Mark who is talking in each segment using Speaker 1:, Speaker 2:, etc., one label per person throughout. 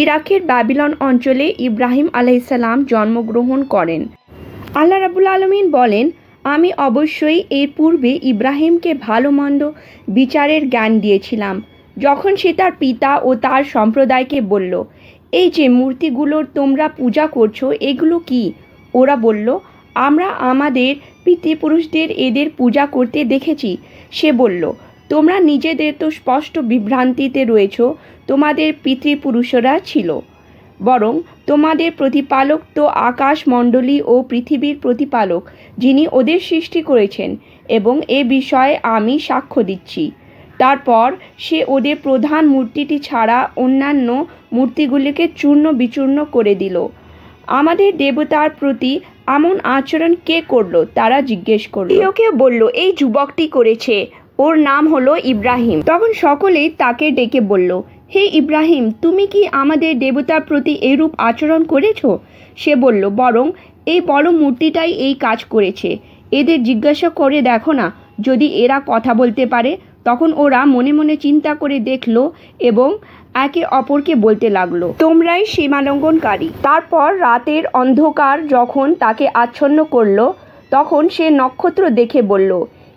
Speaker 1: ইরাকের ব্যাবিলন অঞ্চলে ইব্রাহিম আলাইসাল্লাম জন্মগ্রহণ করেন। আল্লাহ রাবুল আলমিন বলেন, আমি অবশ্যই এর পূর্বে ইব্রাহিমকে ভালো মন্দ বিচারের জ্ঞান দিয়েছিলাম। যখন সে তার পিতা ও তার সম্প্রদায়কে বলল, এই যে মূর্তিগুলোর তোমরা পূজা করছ, এগুলো কি ওরা বলল, আমরা আমাদের পিতৃপুরুষদের এদের পূজা করতে দেখেছি। সে বলল তোমরা নিজেদের তো স্পষ্ট বিভ্রান্তিতে রয়েছ, তোমাদের পিতৃপুরুষরা ছিল। বরং তোমাদের প্রতিপালক তো আকাশমণ্ডলী ও পৃথিবীর প্রতিপালক, যিনি ওদের সৃষ্টি করেছেন, এবং এ বিষয়ে আমি সাক্ষ্য দিচ্ছি। তারপর সে ওদের প্রধান মূর্তিটি ছাড়া অন্যান্য মূর্তিগুলিকে চূর্ণ বিচূর্ণ করে দিল। আমাদের দেবতার প্রতি এমন আচরণ কে করল, তারা জিজ্ঞেস করল। কেউ কেউ বলল, এই যুবকটি করেছে। ওর নাম হলো ইব্রাহিম। তখন সকলেই তাকে ডেকে বলল, হে ইব্রাহিম, তুমি কি আমাদের দেবতার প্রতি এরূপ আচরণ করেছ? সে বলল, বরং এই বড় মূর্তিটাই এই কাজ করেছে। এদের জিজ্ঞাসা করে দেখো না, যদি এরা কথা বলতে পারে, তখন ওরা মনে মনে চিন্তা করে দেখল এবং একে অপরকে বলতে লাগল, তোমরাই সীমালঙ্ঘনকারী। তারপর রাতের অন্ধকার যখন তাকে আচ্ছন্ন করল, তখন সে নক্ষত্র দেখে বলল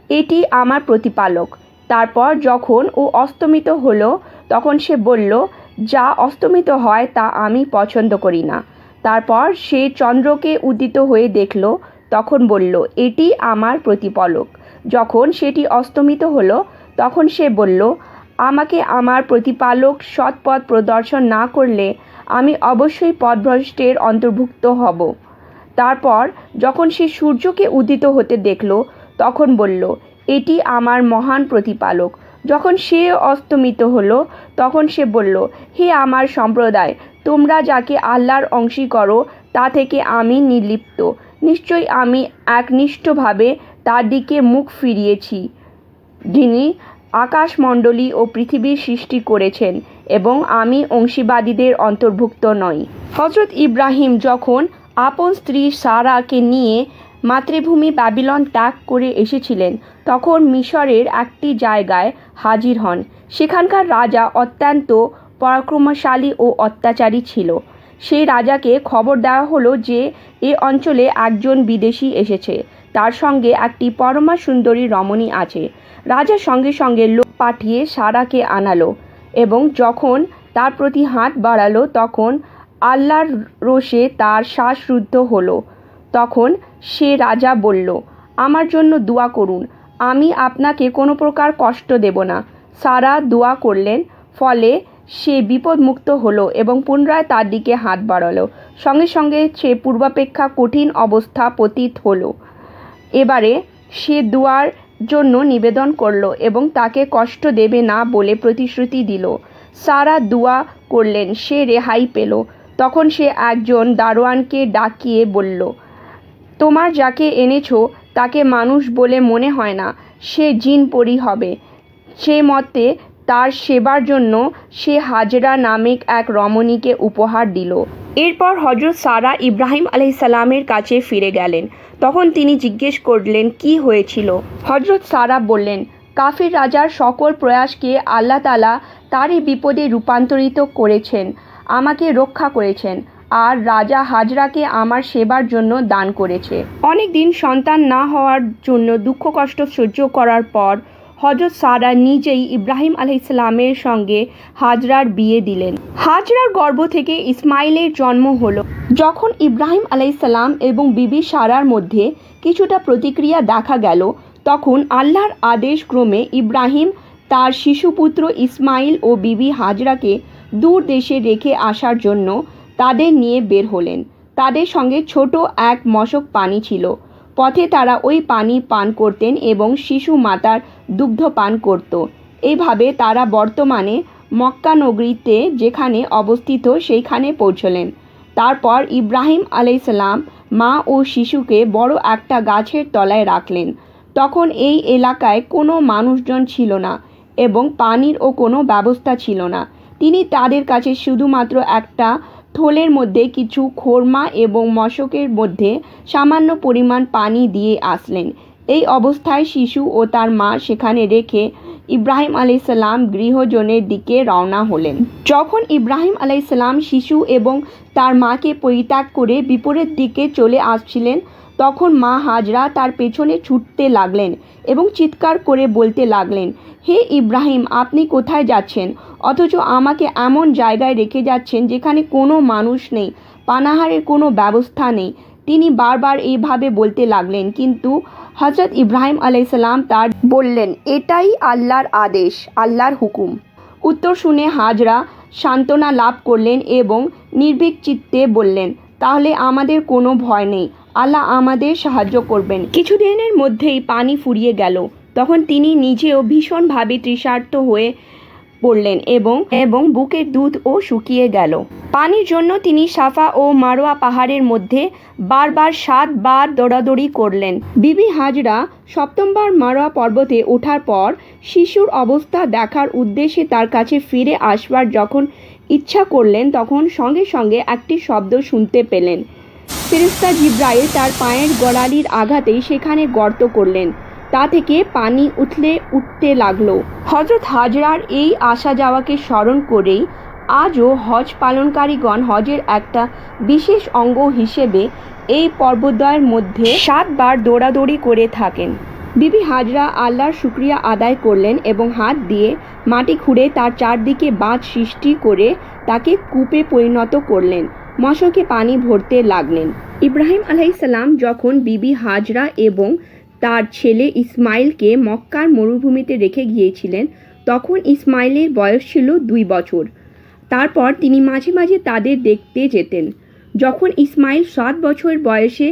Speaker 1: এটি আমার প্রতিপালক। তারপর যখন ও অস্তমিত হল, তখন সে বলল, যা অস্তমিত হয় তা আমি পছন্দ করি না। তারপর সে চন্দ্রকে উদিত হয়ে দেখল, তখন বলল, এটি আমার প্রতিপালক। যখন সেটি অস্তমিত হল, তখন সে বলল, আমাকে আমার প্রতিপালক সৎপথ প্রদর্শন না করলে আমি অবশ্যই পথভ্রষ্টের অন্তর্ভুক্ত হব। তারপর যখন সে সূর্যকে উদিত হতে দেখল তখন বলল, এটি আমার মহান প্রতিপালক। যখন সে অস্তমিত হলো, তখন সে বলল, হে আমার সম্প্রদায়, তোমরা যাকে আল্লাহর অংশী করো, তা থেকে আমি নির্লিপ্ত। নিশ্চয়ই আমি একনিষ্ঠভাবে তার দিকে মুখ ফিরিয়েছি, যিনি আকাশমণ্ডলী ও পৃথিবীর সৃষ্টি করেছেন, এবং আমি অংশীবাদীদের অন্তর্ভুক্ত নই। হজরত ইব্রাহিম যখন আপন স্ত্রী সারাকে নিয়ে মাতৃভূমি ব্যাবিলন ত্যাগ করে এসেছিলেন। তখন মিশরের একটি জায়গায় হাজির হন। সেখানকার রাজা অত্যন্ত পরাক্রমশালী ও অত্যাচারী ছিল। সেই রাজাকে খবর দেওয়া হলো যে, এ অঞ্চলে একজন বিদেশি এসেছে। তার সঙ্গে একটি পরমা সুন্দরী রমণী আছে। রাজা সঙ্গে সঙ্গে লোক পাঠিয়ে সারাকে আনালো এবং যখন তার প্রতি হাত বাড়ালো, তখন আল্লাহর রোষে তার শ্বাসরুদ্ধ হলো। তখন সে রাজা বলল, আমার জন্য দোয়া করুন। আমি আপনাকে কোনো প্রকার কষ্ট দেব না। সারা দোয়া করলেন, ফলে সে বিপদমুক্ত হলো এবং পুনরায় তার দিকে হাত বাড়ালো। সঙ্গে সঙ্গে সে পূর্বাপেক্ষা কঠিন অবস্থা পতীত হলো। এবারে সে দোয়ার জন্য নিবেদন করল এবং তাকে কষ্ট দেবে না বলে প্রতিশ্রুতি দিল। সারা দোয়া করলেন, সে রেহাই পেল। তখন সে একজন দারোয়ানকে ডাকিয়ে বলল তোমার যাকে এনেছো, তাকে মানুষ বলে মনে হয় না, সে জিন পরি হবে। সে মতে তার সেবার জন্য সে হাজরা নামেক এক রমণীকে উপহার দিল। এরপর হজরত সারা ইব্রাহিম আলাইসাল্লামের কাছে ফিরে গেলেন। তখন তিনি জিজ্ঞেস করলেন, কি হয়েছিল? হজরত সারা বললেন, কাফির রাজার সকল প্রয়াসকে আল্লাহ তালা তারই বিপদে রূপান্তরিত করেছেন, আমাকে রক্ষা করেছেন। আর রাজা হাজরাকে আমার সেবার জন্য দান করেছে। অনেক দিন সন্তান না হওয়ার জন্য দুঃখ কষ্ট সহ্য করার পর হজরত সারা নিজেই ইব্রাহিম আলাইসালামের সঙ্গে হাজরার বিয়ে দিলেন। হাজরার গর্ভ থেকে ইসমাইলের জন্ম হলো। যখন ইব্রাহিম আলাইসাল্লাম এবং বিবি সারার মধ্যে কিছুটা প্রতিক্রিয়া দেখা গেল, তখন আল্লাহর আদেশ ক্রমে ইব্রাহিম তার শিশুপুত্র ইসমাইল ও বিবি হাজরাকে দূর দেশে রেখে আসার জন্য তাদের নিয়ে বের হলেন। তাদের সঙ্গে ছোট এক মশক পানি ছিল। পথে তারা ওই পানি পান করতেন এবং শিশু মাতার দুগ্ধ পান করত। এইভাবে তারা বর্তমানে মক্কা নগরীতে যেখানে অবস্থিত সেইখানে পৌঁছলেন। তারপর ইব্রাহিম আলাইসাল্লাম মা ও শিশুকে বড় একটা গাছের তলায় রাখলেন। তখন এই এলাকায় কোনো মানুষজন ছিল না এবং পানির ও কোনো ব্যবস্থা ছিল না। তিনি তাদের কাছে শুধুমাত্র একটা থলের মধ্যে কিছু খোরমা এবং মশকের মধ্যে সামান্য পরিমাণ পানি দিয়ে আসলেন। এই অবস্থায় শিশু ও তার মা সেখানে রেখে ইব্রাহিম আলাইসাল্লাম গৃহজনের দিকে রওনা হলেন। যখন ইব্রাহিম আলাইসাল্লাম শিশু এবং তার মাকে পরিত্যাগ করে বিপরীত দিকে চলে আসছিলেন তখন মা হাজরা তার পেছনে ছুটতে লাগলেন এবং চিৎকার করে বলতে লাগলেন, হে ইব্রাহিম, আপনি কোথায় যাচ্ছেন? অথচ আমাকে এমন জায়গায় রেখে যাচ্ছেন যেখানে কোনো মানুষ নেই, পানাহারের কোনো ব্যবস্থা নেই। তিনি বারবার এইভাবে বলতে লাগলেন, কিন্তু হজরত ইব্রাহিম আলাইসাল্লাম তার বললেন, এটাই আল্লাহর আদেশ, আল্লাহর হুকুম। উত্তর শুনে হাজরা সান্ত্বনা লাভ করলেন এবং নির্ভীক চিত্তে বললেন, তাহলে আমাদের কোনো ভয় নেই। আল্লাহ আমাদের সাহায্য করবেন। কিছুদিনের মধ্যেই পানি ফুরিয়ে গেল। তখন তিনি নিজেও ভীষণভাবে তৃষার্ত হয়ে পড়লেন এবং এবং বুকের দুধও শুকিয়ে গেল। পানির জন্য তিনি সাফা ও মারোয়া পাহাড়ের মধ্যে বারবার সাতবার দৌড়াদৌড়ি করলেন। বিবি হাজরা সপ্তমবার মারোয়া পর্বতে ওঠার পর শিশুর অবস্থা দেখার উদ্দেশ্যে তার কাছে ফিরে আসবার যখন ইচ্ছা করলেন, তখন সঙ্গে সঙ্গে একটি শব্দ শুনতে পেলেন। ফেরেস্তা জিব্রাইল তার পায়ের গড়ালির আঘাতেই সেখানে গর্ত করলেন। তা থেকে পানি উঠলে, উঠতে লাগল। হজরত হাজরার এই আসা যাওয়াকে স্মরণ করেই আজও হজ পালনকারীগণ হজের একটা বিশেষ অঙ্গ হিসেবে এই পর্বদ্বয়ের মধ্যে সাতবার দৌড়াদৌড়ি করে থাকেন। বিবি হাজরা আল্লাহর শুক্রিয়া আদায় করলেন এবং হাত দিয়ে মাটি খুঁড়ে তার চারদিকে বাঁধ সৃষ্টি করে তাকে কূপে পরিণত করলেন। মশকে পানি ভরতে লাগলেন। ইব্রাহিম আলাইসাল্লাম যখন বিবি হাজরা এবং তার ছেলে ইসমাইলকে মক্কার মরুভূমিতে রেখে গিয়েছিলেন, তখন ইসমাইলের বয়স ছিল দুই বছর। তারপর তিনি মাঝে মাঝে তাদের দেখতে যেতেন। যখন ইসমাইল সাত বছর বয়সে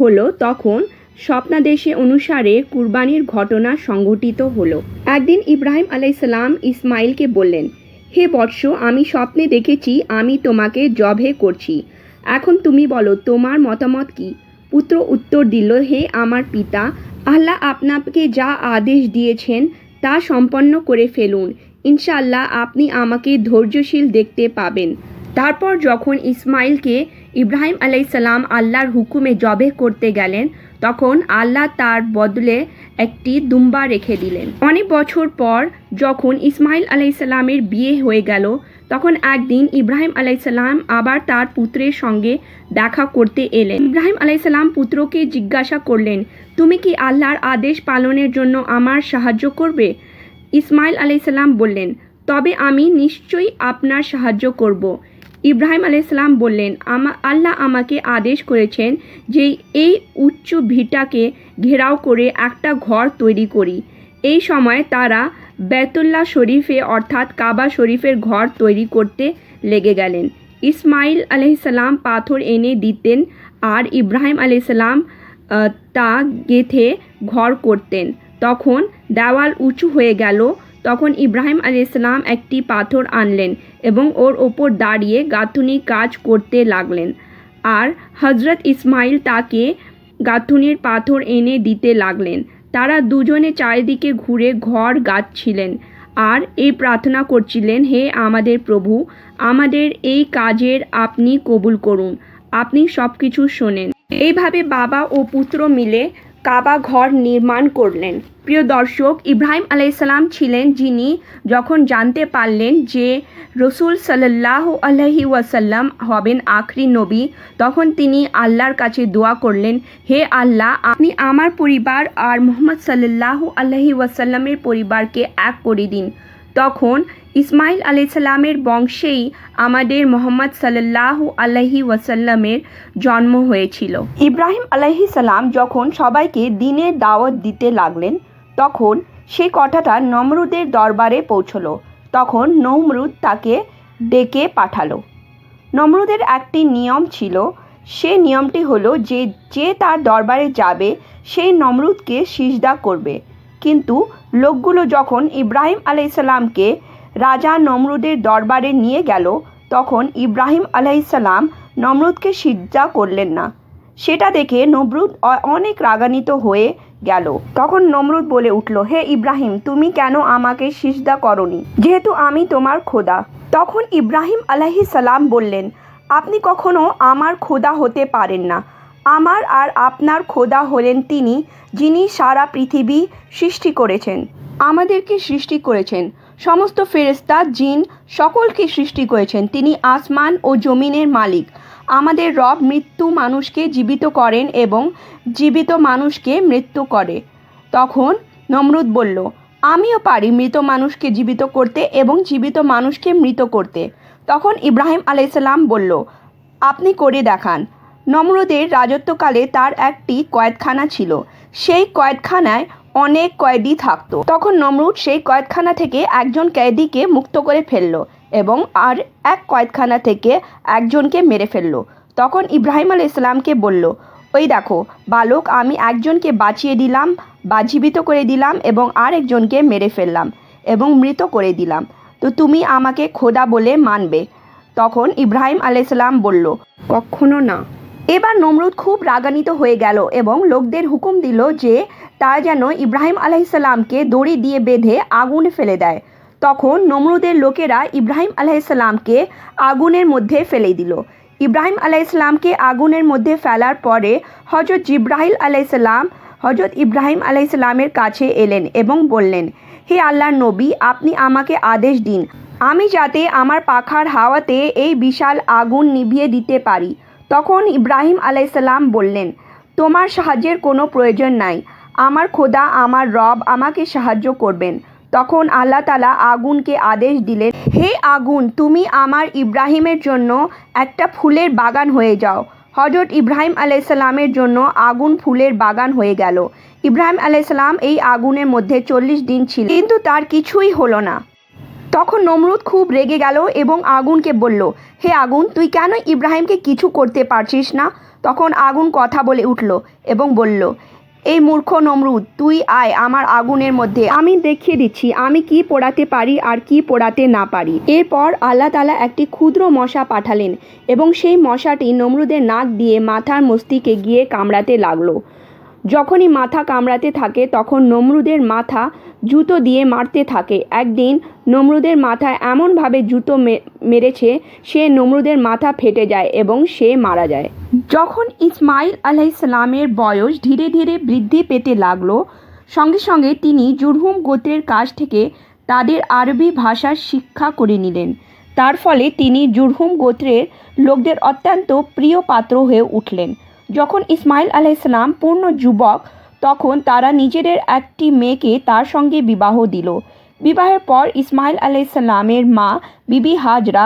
Speaker 1: হলো, তখন স্বপ্নাদেশে অনুসারে কুরবানির ঘটনা সংঘটিত হলো। একদিন ইব্রাহিম আলাইসাল্লাম ইসমাইলকে বললেন হে বৎস, আমি স্বপ্নে দেখেছি, আমি তোমাকে জবে করছি। এখন তুমি বলো, তোমার মতামত কি? পুত্র উত্তর দিল, হে আমার পিতা, আল্লাহ আপনাকে যা আদেশ দিয়েছেন, তা সম্পন্ন করে ফেলুন। ইনশাল্লাহ আপনি আমাকে ধৈর্যশীল দেখতে পাবেন। তারপর যখন ইসমাইলকে ইব্রাহিম আলাইসাল্লাম আল্লাহর হুকুমে জবে করতে গেলেন তখন আল্লাহ তার বদলে একটি দুম্বা রেখে দিলেন। অনেক বছর পর যখন ইসমাইল আলাইসাল্লামের বিয়ে হয়ে গেল, তখন একদিন ইব্রাহিম আলাইসাল্লাম আবার তার পুত্রের সঙ্গে দেখা করতে এলেন। ইব্রাহিম আলাইসাল্লাম পুত্রকে জিজ্ঞাসা করলেন, তুমি কি আল্লাহর আদেশ পালনের জন্য আমার সাহায্য করবে? ইসমাইল আলাইসাল্লাম বললেন, তবে আমি নিশ্চয়ই আপনার সাহায্য করব। ইব্রাহিম আলাইসাল্লাম বললেন আমা আল্লাহ আমাকে আদেশ করেছেন যে এই উচ্চ ভিটাকে ঘেরাও করে একটা ঘর তৈরি করি। এই সময় তারা বেতুল্লাহ শরীফে অর্থাৎ কাবা শরীফের ঘর তৈরি করতে লেগে গেলেন। ইসমাইল আলাইসাল্লাম পাথর এনে দিতেন আর ইব্রাহিম আলাইসাল্লাম আহ, তা গেথে ঘর করতেন। তখন দেওয়াল উঁচু হয়ে গেল তখন ইব্রাহিম আলী ইসলাম একটি পাথর আনলেন এবং ওর ওপর দাঁড়িয়ে গাঁথুনি কাজ করতে লাগলেন। আর হজরত ইসমাইল তাকে গাঁথুনির পাথর এনে দিতে লাগলেন। তারা দুজনে চারিদিকে ঘুরে ঘর গাচ্ছিলেন আর এই প্রার্থনা করছিলেন, হে আমাদের প্রভু, আমাদের এই কাজের আপনি কবুল করুন। আপনি সব কিছু শোনেন। এইভাবে বাবা ও পুত্র মিলে কাবা ঘর নির্মাণ করলেন। প্রিয় দর্শক, ইব্রাহিম আলাইসাল্লাম ছিলেন যিনি যখন জানতে পারলেন যে রসুল সাল্লাহ আলহি ওয়াসাল্লাম হবেন আখরি নবী, তখন তিনি আল্লাহর কাছে দোয়া করলেন, হে আল্লাহ, আপনি আমার পরিবার আর মোহাম্মদ সাল্লাহ আলহি ওয়াসাল্লামের পরিবারকে এক করে দিন। তখন ইসমাইল আলাইসাল্লামের বংশেই আমাদের মোহাম্মদ সাল্লাহ আলহি ওয়াসাল্লামের জন্ম হয়েছিল। ইব্রাহিম আলাইহি সালাম যখন সবাইকে দিনের দাওয়াত দিতে লাগলেন, তখন সেই কথাটা নমরুদের দরবারে পৌঁছলো। তখন নমরুদ তাকে ডেকে পাঠালো। নমরুদের একটি নিয়ম ছিল, সে নিয়মটি হলো যে যে তার দরবারে যাবে সেই নমরুদকে সিজদা করবে। কিন্তু লোকগুলো যখন ইব্রাহিম আলাইসাল্লামকে রাজা নমরুদের দরবারে নিয়ে গেল, তখন ইব্রাহিম আলাইসাল্লাম নমরুদকে সিজদা করলেন না। সেটা দেখে নমরুদ অনেক রাগান্বিত হয়ে গেল। তখন নমরুদ বলে উঠল, হে ইব্রাহিম, তুমি কেন আমাকে সিজদা করনি? যেহেতু আমি তোমার খোদা। তখন ইব্রাহিম আলাইহি সালাম বললেন, আপনি কখনো আমার খোদা হতে পারেন না। আমার আর আপনার খোদা হলেন তিনি, যিনি সারা পৃথিবী সৃষ্টি করেছেন। আমাদেরকে সৃষ্টি করেছেন। সমস্ত ফেরেস্তা জিন সকলকে সৃষ্টি করেছেন। তিনি আসমান ও জমিনের মালিক। আমাদের রব মৃত্যু মানুষকে জীবিত করেন এবং জীবিত মানুষকে মৃত্যু করে। তখন নমরুদ বলল, আমিও পারি মৃত মানুষকে জীবিত করতে এবং জীবিত মানুষকে মৃত করতে। তখন ইব্রাহিম আলাইসাল্লাম বলল, আপনি করে দেখান। নমরুদের রাজত্বকালে তার একটি কয়েদখানা ছিল। সেই কয়েদখানায় অনেক কয়েদি থাকতো। তখন নমরুদ সেই কয়েদখানা থেকে একজন কয়েদিকে মুক্ত করে ফেলল এবং আর এক কয়েদখানা থেকে একজনকে মেরে ফেলল। তখন ইব্রাহিম আলাইহিস ইসলামকে বলল, ওই দেখো, বালক, আমি একজনকে বাঁচিয়ে দিলাম বা জীবিত করে দিলাম এবং আরেকজনকে মেরে ফেললাম এবং মৃত করে দিলাম। তো তুমি আমাকে খোদা বলে মানবে। তখন ইব্রাহিম আলাইসাল্লাম বলল, কখনো না। এবার নমরুদ খুব রাগান্বিত হয়ে গেল এবং লোকদের হুকুম দিল যে তা যেন ইব্রাহিম আলাইসাল্লামকে দড়ি দিয়ে বেঁধে আগুনে ফেলে দেয়। তখন নমরুদের লোকেরা ইব্রাহিম আলাইসাল্লামকে আগুনের মধ্যে ফেলে দিল। ইব্রাহিম আলাইসাল্লামকে আগুনের মধ্যে ফেলার পরে হজরত জিব্রাহিল আলাইসাল্লাম হজরত ইব্রাহিম আলাইসাল্লামের কাছে এলেন এবং বললেন, হে আল্লাহর নবী, আপনি আমাকে আদেশ দিন। আমি যাতে আমার পাখার হাওয়াতে এই বিশাল আগুন নিভিয়ে দিতে পারি। তখন ইব্রাহিম আলাইসাল্লাম বললেন, তোমার সাহায্যের কোনো প্রয়োজন নাই। আমার খোদা, আমার রব আমাকে সাহায্য করবেন। তখন আল্লাহ তালা আগুনকে আদেশ দিলেন, হে আগুন, তুমি আমার ইব্রাহিমের জন্য একটা ফুলের বাগান হয়ে যাও। হজরত ইব্রাহিম আলাইসাল্লামের জন্য আগুন ফুলের বাগান হয়ে গেল। ইব্রাহিম আলাইসাল্লাম এই আগুনের মধ্যে চল্লিশ দিন ছিল, কিন্তু তার কিছুই হলো না। তখন নমরুদ খুব রেগে গেল এবং আগুনকে বলল, হে আগুন, তুই কেন ইব্রাহিমকে কিছু করতে পারছিস না? তখন আগুন কথা বলে উঠল এবং বলল, এই মূর্খ নমরুদ, তুই আয় আমার আগুনের মধ্যে। আমি দেখিয়ে দিচ্ছি, আমি কি পোড়াতে পারি আর কি পোড়াতে না পারি। এরপর আল্লাহ তালা একটি ক্ষুদ্র মশা পাঠালেন এবং সেই মশাটি নমরুদের নাক দিয়ে মাথার মস্তিকে গিয়ে কামড়াতে লাগল। যখনই মাথা কামড়াতে থাকে, তখন নমরুদের মাথা জুতো দিয়ে মারতে থাকে। একদিন নমরুদের মাথায় এমনভাবে জুতো মেরেছে, সে নমরুদের মাথা ফেটে যায় এবং সে মারা যায়। যখন ইসমাইল আলাইসালামের বয়স ধীরে ধীরে বৃদ্ধি পেতে লাগল, সঙ্গে সঙ্গে তিনি জুরহুম গোত্রের কাছ থেকে তাদের আরবি ভাষার শিক্ষা করে নিলেন। তার ফলে তিনি জুরহুম গোত্রের লোকদের অত্যন্ত প্রিয় পাত্র হয়ে উঠলেন। যখন ইসমাইল আলাইসালাম পূর্ণ যুবক, তখন তারা নিজেদের একটি মেয়েকে তার সঙ্গে বিবাহ দিল। বিবাহের পর ইসমাইল আলাইসাল্লামের মা বিবি হাজরা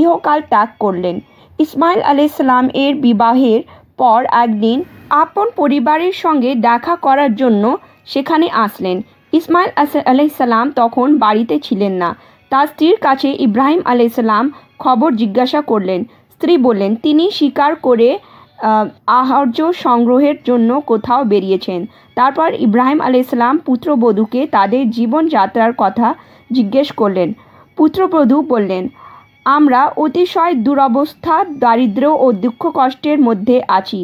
Speaker 1: ইহকাল ত্যাগ করলেন। ইসমাইল আলাইসাল্লাম এর বিবাহের পর একদিন আপন পরিবারের সঙ্গে দেখা করার জন্য সেখানে আসলেন। ইসমাইল আলাইসাল্লাম তখন বাড়িতে ছিলেন না। তার স্ত্রীর কাছে ইব্রাহিম আলাইসাল্লাম খবর জিজ্ঞাসা করলেন। স্ত্রী বললেন, তিনি স্বীকার করে আহার্য সংগ্রহের জন্য কোথাও বেরিয়েছেন। তারপর ইব্রাহিম আলাইসাল্লাম পুত্রবধূকে তাদের জীবনযাত্রার কথা জিজ্ঞেস করলেন। পুত্রবধূ বললেন, আমরা অতিশয় দুরবস্থা, দারিদ্র্য ও দুঃখ কষ্টের মধ্যে আছি।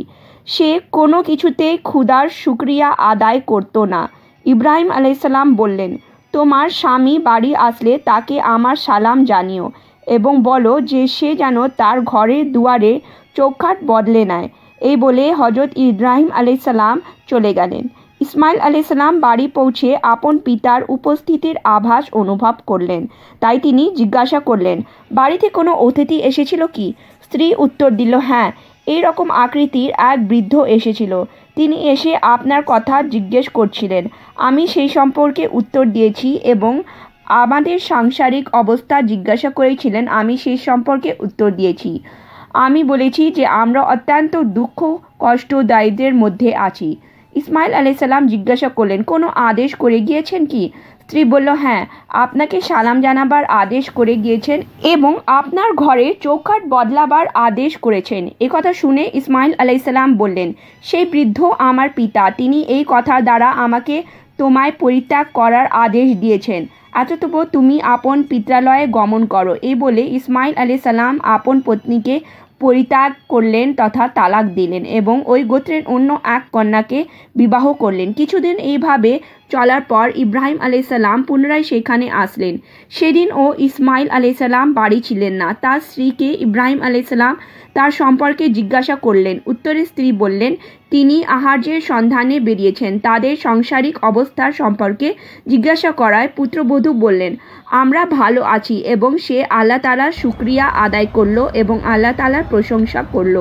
Speaker 1: সে কোনো কিছুতেই ক্ষুধার শুক্রিয়া আদায় করতো না। ইব্রাহিম আলাইসাল্লাম বললেন, তোমার স্বামী বাড়ি আসলে তাকে আমার সালাম জানিও এবং বলো যে সে যেন তার ঘরের দুয়ারে চৌখাট বদলে নেয়। এই বলে হজরত ইব্রাহিম আলাইসাল্লাম চলে গেলেন। ইসমাইল আলাইসাল্লাম বাড়ি পৌঁছে আপন পিতার উপস্থিতির আভাস অনুভব করলেন। তাই তিনি জিজ্ঞাসা করলেন, বাড়িতে কোনো অতিথি এসেছিল কি? স্ত্রী উত্তর দিল হ্যাঁ এই রকম আকৃতির এক বৃদ্ধ এসেছিল। তিনি এসে আপনার কথা জিজ্ঞেস করছিলেন। আমি সেই সম্পর্কে উত্তর দিয়েছি এবং আমাদের সাংসারিক অবস্থা জিজ্ঞাসা করেছিলেন, আমি সেই সম্পর্কে উত্তর দিয়েছি। আমি বলেছি যে আমরা অত্যন্ত দুঃখ, কষ্ট দারিদ্রের মধ্যে আছি। ইসমাইল আলাইসাল্লাম জিজ্ঞাসা করলেন, কোনো আদেশ করে গিয়েছেন কি? স্ত্রী বলল হ্যাঁ আপনাকে সালাম জানাবার আদেশ করে গিয়েছেন এবং আপনার ঘরে চৌখাট বদলাবার আদেশ করেছেন। একথা শুনে ইসমাইল আলাইসাল্লাম বললেন, সেই বৃদ্ধ আমার পিতা, তিনি এই কথা দ্বারা আমাকে তোমায় পরিত্যাগ করার আদেশ দিয়েছেন। এতটুকু তুমি আপন পিত্রালয়ে গমন করো। এই বলে ইসমাইল আলি সাল্লাম আপন পত্নীকে পরিত্যাগ করলেন তথা তালাক দিলেন এবং ওই গোত্রের অন্য এক কন্যাকে বিবাহ করলেন। কিছুদিন এইভাবে চলার পর ইব্রাহিম আলাইসাল্লাম পুনরায় সেখানে আসলেন। সেদিন ও ইসমাইল আলাইসাল্লাম বাড়ি ছিলেন না। তার স্ত্রীকে ইব্রাহিম আলাইসাল্লাম তার সম্পর্কে জিজ্ঞাসা করলেন। উত্তরে স্ত্রী বললেন, তিনি আহার্যের সন্ধানে বেরিয়েছেন। তাদের সাংসারিক অবস্থার সম্পর্কে জিজ্ঞাসা করায় পুত্রবধূ বললেন, আমরা ভালো আছি এবং সে আল্লাহ তালার শুক্রিয়া আদায় করল এবং আল্লাহ তালার প্রশংসা করল।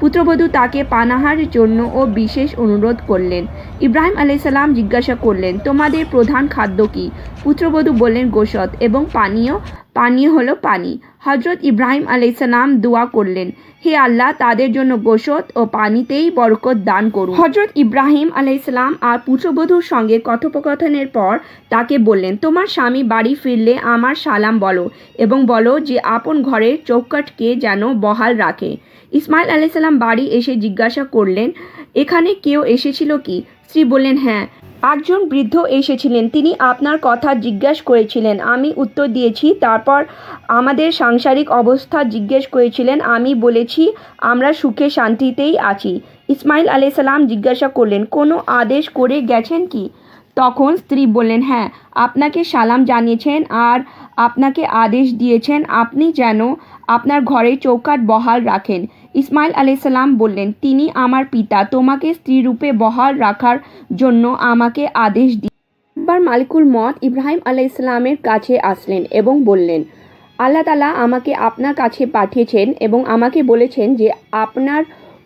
Speaker 1: পুত্রবধূ তাকে পানাহার জন্য ও বিশেষ অনুরোধ করলেন। ইব্রাহিম আলাইসাল্লাম জিজ্ঞাসা করলেন, তোমাদের প্রধান খাদ্য কি? পুত্রবধূ বললেন গোসত এবং পানীয়। পানীয় হলো পানি। হজরত ইব্রাহিম আলাইসাল্লাম দোয়া করলেন, হে আল্লাহ, তাদের জন্য গোসত ও পানিতেই বরকত দান করুন। হজরত ইব্রাহিম আলাইসাল্লাম আর পুত্রবধূর সঙ্গে কথোপকথনের পর তাকে বললেন, তোমার স্বামী বাড়ি ফিরলে আমার সালাম বলো এবং বলো যে আপন ঘরের চৌকাটকে যেন বহাল রাখে। ইসমাইল আলাইসাল্লাম বাড়ি এসে জিজ্ঞাসা করলেন, এখানে কেউ এসেছিল কি? স্ত্রী বললেন হ্যাঁ একজন বৃদ্ধ এসেছিলেন। তিনি আপনার কথা জিজ্ঞেস করেছিলেন। আমি উত্তর দিয়েছি, তারপর আমাদের সাংসারিক অবস্থা জিজ্ঞেস করেছিলেন। আমি বলেছি, আমরা সুখে শান্তিতেই আছি। ইসমাইল আলাইসাল্লাম জিজ্ঞাসা করলেন, কোনো আদেশ করে গেছেন কি? তখন স্ত্রী বললেন হ্যাঁ আপনাকে সালাম জানিয়েছেন আর আপনাকে আদেশ দিয়েছেন। আপনি যেন আপনার ঘরে চৌকাট বহাল রাখেন। ইসমাইল আলাইসাল্লাম বললেন, তিনি আমার পিতা, তোমাকে স্ত্রীরূপে বহাল রাখার জন্য আমাকে আদেশ দি একবার মালিকুল মত ইব্রাহিম আলাইসাল্লামের কাছে আসলেন এবং বললেন, আল্লাহ তালা আমাকে আপনার কাছে পাঠিয়েছেন এবং আমাকে বলেছেন যে, আপনার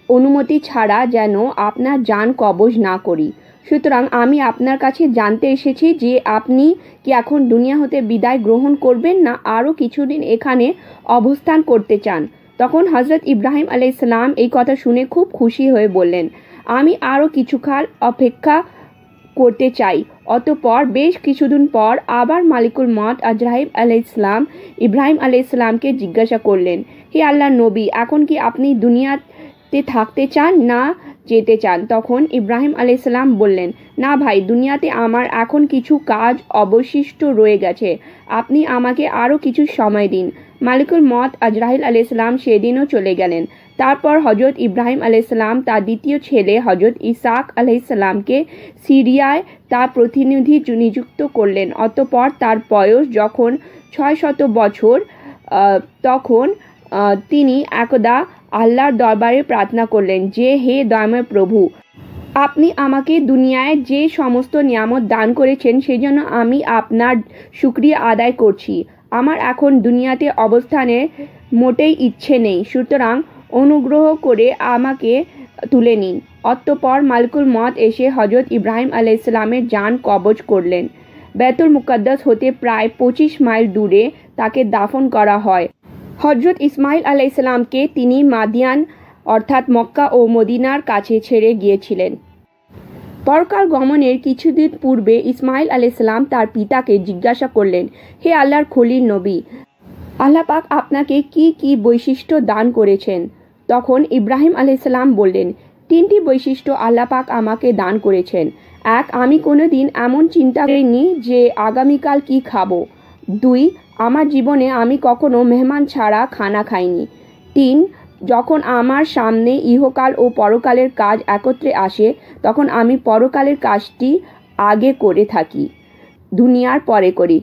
Speaker 1: অনুমতি ছাড়া যেন আপনার যান কবজ না করি। সুতরাং আমি আপনার কাছে জানতে এসেছি যে, আপনি কি এখন দুনিয়া হতে বিদায় গ্রহণ করবেন না আরও কিছুদিন এখানে অবস্থান করতে চান? তখন হজরত ইব্রাহিম আলাইসাল্লাম এই কথা শুনে খুব খুশি হয়ে বললেন, আমি আরও কিছুকাল অপেক্ষা করতে চাই। অতপর বেশ কিছুদিন পর আবার মালিকুল মত আজরাহিম আলাইসলাম ইব্রাহিম আলাইসাল্লামকে জিজ্ঞাসা করলেন, হে আল্লাহ নবী, এখন কি আপনি দুনিয়াতে থাকতে চান না যেতে চান? তখন ইব্রাহিম আলাইসাল্লাম বললেন, না ভাই, দুনিয়াতে আমার এখন কিছু কাজ অবশিষ্ট রয়ে গেছে। আপনি আমাকে আরও কিছু সময় দিন। মালিকুল মত আজরাহিল আলাইসাল্লাম সেদিনও চলে গেলেন। তারপর হজরত ইব্রাহিম আলাইসাল্লাম তার দ্বিতীয় ছেলে হজরত ইসাক আলাইসাল্লামকে সিরিয়ায় তার প্রতিনিধি নিযুক্ত করলেন। অতপর তার বয়স যখন ছয় শত বছর তখন তিনি একদা আল্লাহর দরবারে প্রার্থনা করলেন যে, হে দয়াময় প্রভু, আপনি আমাকে দুনিয়ায় যে সমস্ত নিয়ামত দান করেছেন, সেজন্য আমি আপনার শুক্রিয়া আদায় করছি। আমার এখন দুনিয়াতে অবস্থানের মোটেই ইচ্ছে নেই। সুতরাং অনুগ্রহ করে আমাকে তুলে নিন। অতঃপর মালকুল মত এসে হজরত ইব্রাহিম আলাইসাল্লামের যান কবজ করলেন। বেতুল মুকদ্দাস হতে প্রায় পঁচিশ মাইল দূরে তাকে দাফন করা হয়। হজরত ইসমাইল আলাইসাল্লামকে তিনি মাদিয়ান অর্থাৎ মক্কা ও মদিনার কাছে ছেড়ে গিয়েছিলেন। পরকাল গমনের কিছুদিন পূর্বে ইসমাইল আলাইসাল্লাম তার পিতাকে জিজ্ঞাসা করলেন, হে আল্লাহর খলিল নবী, আল্লাহ পাক আপনাকে কি কি বৈশিষ্ট্য দান করেছেন? তখন ইব্রাহিম আলাইসাল্লাম বললেন, তিনটি বৈশিষ্ট্য আল্লাহ পাক আমাকে দান করেছেন। এক, আমি কোনো দিন এমন চিন্তা করিনি যে আগামীকাল কি খাব। দুই, আমার জীবনে আমি কখনো মেহমান ছাড়া খানা খাইনি। তিন যখন আমার সামনে ইহকাল ও পরকালের কাজ একত্রে আসে, তখন আমি পরকালের কাজটি আগে করে থাকি, দুনিয়ার পরে করি।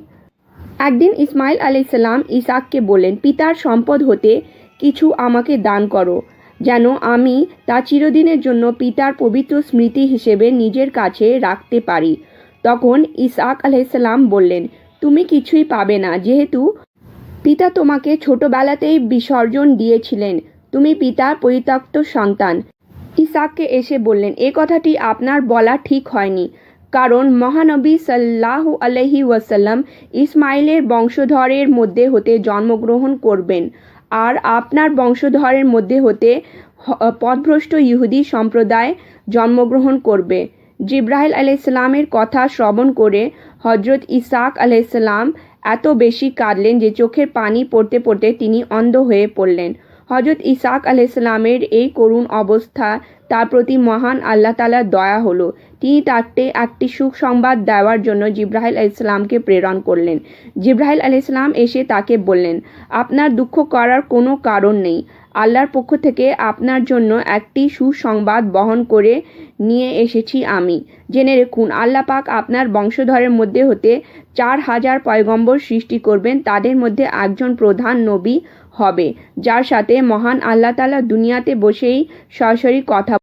Speaker 1: একদিন ইসমাইল আলাইসাল্লাম ইসাককে বললেন, পিতার সম্পদ হতে কিছু আমাকে দান করো, যেন আমি তা চিরদিনের জন্য পিতার পবিত্র স্মৃতি হিসেবে নিজের কাছে রাখতে পারি। তখন ইসাক আলাইসাল্লাম বললেন, তুমি কিছুই পাবে না, যেহেতু পিতা তোমাকে ছোটবেলাতেই বিসর্জন দিয়েছিলেন তুমি পিতার পরিত্যক্ত সন্তান। ইসাককে এসে বললেন, এ কথাটি আপনার বলা ঠিক হয়নি। কারণ মহানবী সাল্লাহ আলহি ওয়াসাল্লাম ইসমাইলের বংশধরের মধ্যে হতে জন্মগ্রহণ করবেন। আর আপনার বংশধরের মধ্যে হতে পথভ্রষ্ট ইহুদি সম্প্রদায় জন্মগ্রহণ করবে। জিব্রাহিল আলাইসাল্লামের কথা শ্রবণ করে হজরত ইসাক আলাইসাল্লাম এত বেশি কাঁদলেন যে চোখের পানি পড়তে পড়তে তিনি অন্ধ হয়ে পড়লেন। হজরত ইসাক আলাইসালামের এই করুণ অবস্থা তার প্রতি মহান আল্লাহ তালার দয়া হলো। তিনি তাকে একটি সুসংবাদ দেওয়ার জন্য জিব্রাহিল আলাইসালামকে প্রেরণ করলেন। জিব্রাহিল আলাইসালাম এসে তাকে বললেন, আপনার দুঃখ করার কোনো কারণ নেই। আল্লাহর পক্ষ থেকে আপনার জন্য একটি সুসংবাদ বহন করে নিয়ে এসেছি আমি। জেনে রেখুন, আল্লাহ পাক আপনার বংশধরের মধ্যে হতে চার হাজার পয়গম্বর সৃষ্টি করবেন। তাদের মধ্যে একজন প্রধান নবী হবে। যার সাথে মহান আল্লাহ তালা দুনিয়াতে বসেই সরাসরি কথা